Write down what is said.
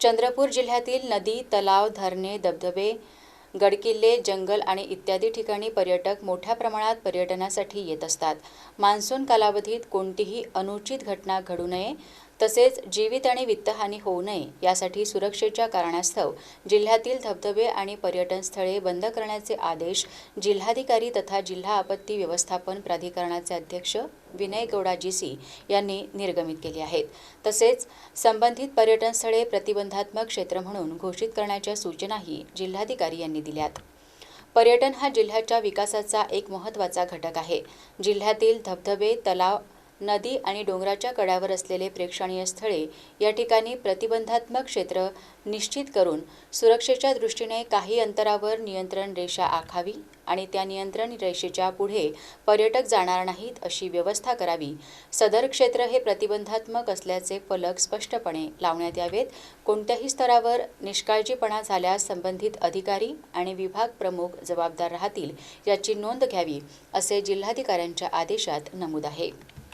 चंद्रपूर जिल्ह्यातील नदी तलाव धरणे धबधबे गडकिल्ले जंगल आणि इत्यादी ठिकाणी पर्यटक मोठ्या प्रमाणात पर्यटनासाठी येत असतात. मान्सून कालावधीत कोणतीही अनुचित घटना घडू नये. तसेच जीवित आणि वित्तहानी होऊ नये यासाठी सुरक्षेच्या कारणास्तव जिल्ह्यातील धबधबे आणि पर्यटन स्थळे बंद करण्याचे आदेश जिल्हाधिकारी तथा जिल्हा आपत्ती व्यवस्थापन प्राधिकरणाचे अध्यक्ष विनय गौडा जीसी यांनी निर्गमित केले आहेत. तसेच संबंधित पर्यटन स्थळे प्रतिबंधात्मक क्षेत्र म्हणून घोषित करण्याच्या सूचनाही जिल्हाधिकारी यांनी दिल्यात. पर्यटन हा जिल्ह्याच्या विकासाचा एक महत्त्वाचा घटक आहे. जिल्ह्यातील धबधबे तलाव नदी आणि डोंगराच्या कड्यावर असलेले प्रेक्षणीय स्थळे या ठिकाणी प्रतिबंधात्मक क्षेत्र निश्चित करून सुरक्षेच्या दृष्टीने काही अंतरावर नियंत्रण रेषा आखावी आणि त्या नियंत्रण रेषेच्या पुढे पर्यटक जाणार नाहीत अशी व्यवस्था करावी. सदर क्षेत्र हे प्रतिबंधात्मक असल्याचे फलक स्पष्टपणे लावण्यात यावेत. कोणत्याही स्तरावर निष्काळजीपणा झाल्यास संबंधित अधिकारी आणि विभाग प्रमुख जबाबदार राहतील याची नोंद घ्यावी असे जिल्हाधिकाऱ्यांच्या आदेशात नमूद आहे.